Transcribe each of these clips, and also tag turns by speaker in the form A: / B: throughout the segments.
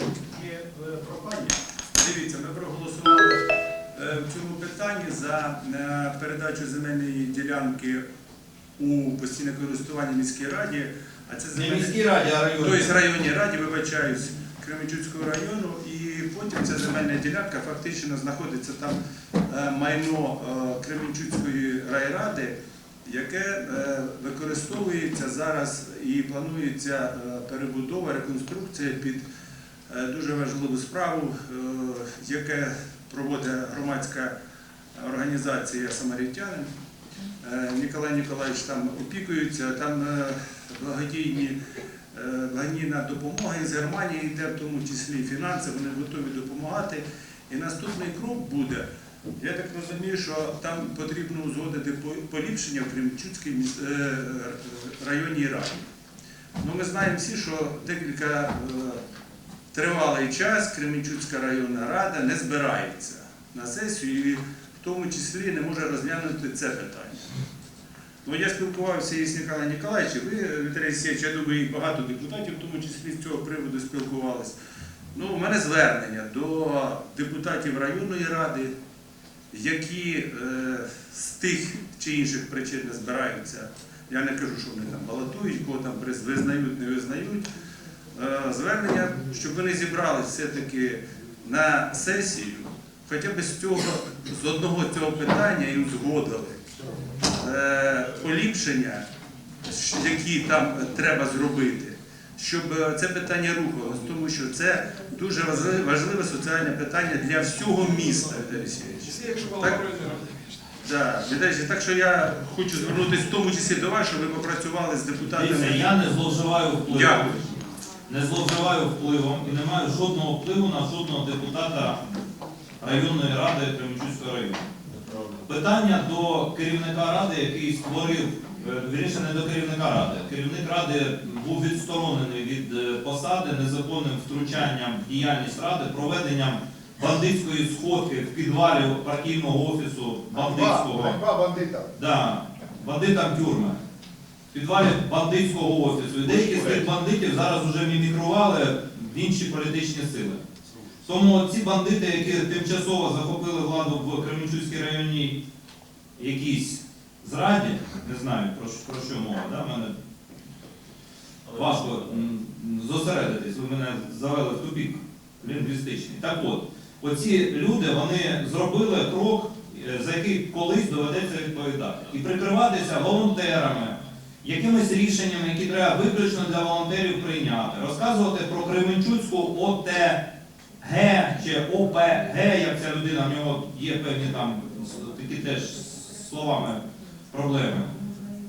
A: мене є е, прохання. Дивіться, ми проголосували е, в цьому питанні за е, передачу земельної ділянки у постійне користування міській раді. А це
B: Не
A: земельна
B: міській раді, а районній.
A: Тобто районній раді, вибачаюсь, Кременчуцького району, і потім ця земельна ділянка фактично знаходиться там майно Кременчуцької райради, яке використовується зараз і планується перебудова, реконструкція під дуже важливу справу, е, яке проводить громадська організація Самарітянин. Е, Ніколай Ніколаївич там опікується, там е, благодійні е, благодійна допомога із Германії йде, в тому числі фінанси, вони готові допомагати. І наступний крок буде. Я так розумію, що там потрібно узгодити поліпшення в е, е, районній раді. Ну, ми знаємо всі, що декілька е, тривалий час Кременчуцька районна рада не збирається на сесію і в тому числі не може розглянути це питання. Ну, я спілкувався із Ніколаєм Ніколаєвичем, ви, Віталій Сєвич, я думаю, і багато депутатів, в тому числі з цього приводу спілкувалися. Ну, у мене звернення до депутатів районної ради, які е, з тих чи інших причин не збираються. Я не кажу, що вони там балотують, кого там визнають, не визнають. Е, звернення, щоб вони зібралися все-таки на сесію, хоча б з цього, з одного цього питання і узгодили е, поліпшення, які там треба зробити, щоб е, це питання рухалось, тому що це дуже важливе, соціальне питання для всього міста. Так, да, так що я хочу звернутися в тому числі до вас, щоб ви попрацювали з депутатами.
B: я не зловживаю впливом.
A: Дякую.
B: Не зловживаю впливом і не маю жодного впливу на жодного депутата районної ради Кременчуцького району. Питання до керівника ради, який створив, е, вірніше не до керівника ради. Керівник ради був відсторонений від е, посади незаконним втручанням в діяльність ради, проведенням бандитської сходки в підвалі партійного офісу бандитського.
C: Ганьба бандитам.
B: Да, бандитам тюрми. В підвалі бандитського офісу. І деякі з тих бандитів зараз вже мімікрували в інші політичні сили. Тому ці бандити, які тимчасово захопили владу в Кременчуцькій районній якійсь зраді, не знаю про, що- про що мова, да? мене важко зосередитись, ви мене завели в тупік лінгвістичний. Так от, оці люди вони зробили крок, е, за який колись доведеться відповідати. І прикриватися волонтерами, якимись рішеннями, які треба виключно для волонтерів прийняти, розказувати про Кременчуцьку ОТГ чи ОПГ, як ця людина, в нього є певні там такі теж словами проблеми.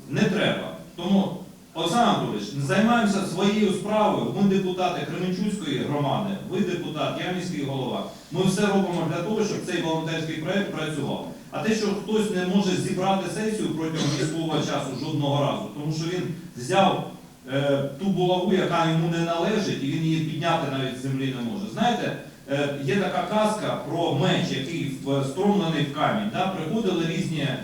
B: Не треба. Тому, Олександр Анатолійович, займаємося своєю справою. Ми депутати Кременчуцької громади, ви депутат, я міський голова. Ми все робимо для того, щоб цей волонтерський проект працював. А те, що хтось не може зібрати сесію протягом військового часу жодного разу, тому що він взяв е, ту булаву, яка йому не належить, і він її підняти навіть з землі не може. Знаєте, е, є така казка про меч, який встромлений в камінь. Да? Приходили різні е,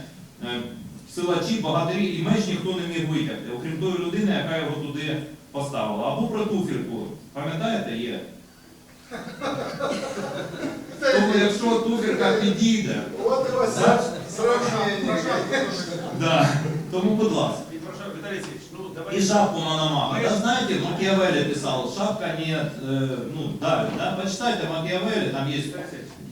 B: силачі, богатирі, і меч ніхто не міг витягти, окрім тої людини, яка його туди поставила. Або про туфельку. Пам'ятаєте, є? Тому якщо туфелька підійде,
C: От і вас
B: Да? тому будь ласка.
A: І ну
B: шапку на намаха. Макиавелли писал, шапка нет, э, ну, давит, да? Почитайте Макиавелли, там есть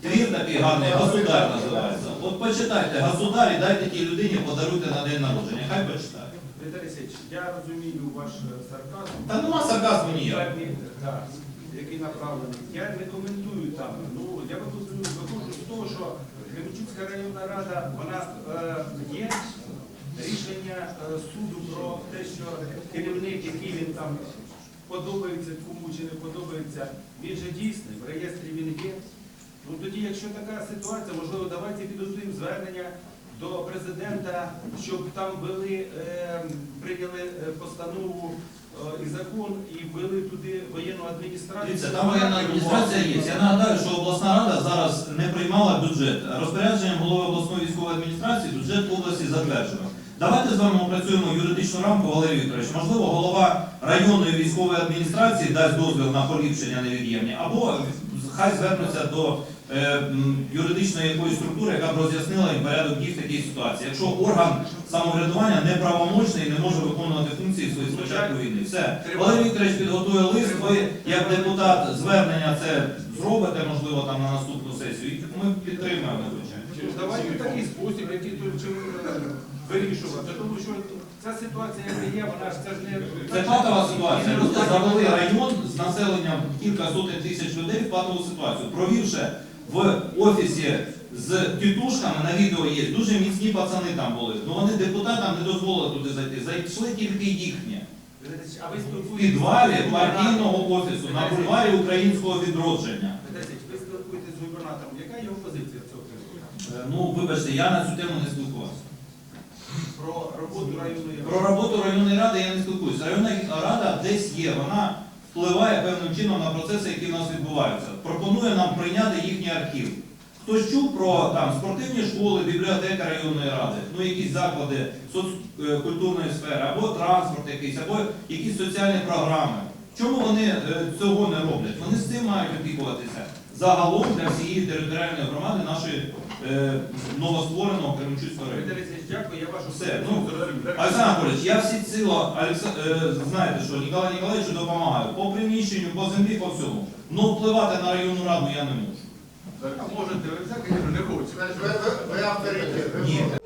B: твір такий гарний, государ називається. От почитайте, государ і дайте тій людині, подаруйте на день народження. Хай почитає.
A: Віталій Сергійович, я розумію ваш е, сарказм.
B: Та нема сарказму.
A: Певні, так, який направлений. Я не коментую там. Ну, я виходжу, з того, що Кременчуцька районна рада, вона е, є рішення е, суду про те, що керівник, який він там подобається кому чи не подобається, він же дійсний, в реєстрі він є. Ну тоді, якщо така ситуація, можливо, давайте підготуємо звернення до президента, щоб там ввели, е, прийняли постанову е, і закон і ввели туди воєнну адміністрацію.
B: Дивіться, там воєнна адміністрація є. Я нагадаю, що обласна рада зараз не приймала бюджет. Розпорядженням голови обласної військової адміністрації бюджет області затверджено. Давайте з вами опрацюємо юридичну рамку, Валерій Вікторович. Можливо, голова районної військової адміністрації дасть дозвіл на поліпшення невід'ємні, або хай звернуться до е, юридичної якоїсь структури, яка б роз'яснила їм порядок дій в такій ситуації. Якщо орган самоврядування неправомочний і не може виконувати функції свої спочатку війни. Все. Валерій Вікторович підготує лист, ви як депутат звернення це зробите, можливо, там на наступну сесію, і ми підтримаємо.
D: Давайте такий спосіб, який тут вирішувати, тому що ця ситуація, яка є, вона ж це ж не
B: Це патова ситуація. Люди завели район з населенням кілька сотень тисяч людей в патову ситуацію, провівши в офісі з тітушками на відео є. Дуже міцні пацани там були. Ну вони депутатам не дозволили туди зайти. Зайшли тільки їхні.
D: А ви
B: В
D: спілкуєтесь
B: підвалі партійного офісу на бульварі українського відродження.
D: Подождіть, Ви спілкуєтесь з губернатором. Яка його позиція в цьому?
B: Е, Ну, вибачте, я на цю тему не спілкувався.
D: Про роботу районної
B: ради я не спілкуюся. Районна рада десь є, вона впливає певним чином на процеси, які в нас відбуваються. Пропонує нам прийняти їхній архів. Хтось чув про там спортивні школи, бібліотека районної ради, ну якісь заклади соцкультурної сфери, або транспорт якийсь, або якісь соціальні програми. Чому вони е, цього не роблять? Вони з цим мають опікуватися загалом для всієї територіальної громади нашої е, новоствореного Кременчуцького району.
D: Дякую, я вашу
B: Все, ну. Олександр Анатольевич, я всі ціла, е, знаєте, що Ніколай Ніколаєвичу допомагаю по приміщенню, по землі, по всьому. Ну впливати на районну раду я не можу.
D: А можете, ви я не хочу.
C: Ви, авторитет.
B: Ні.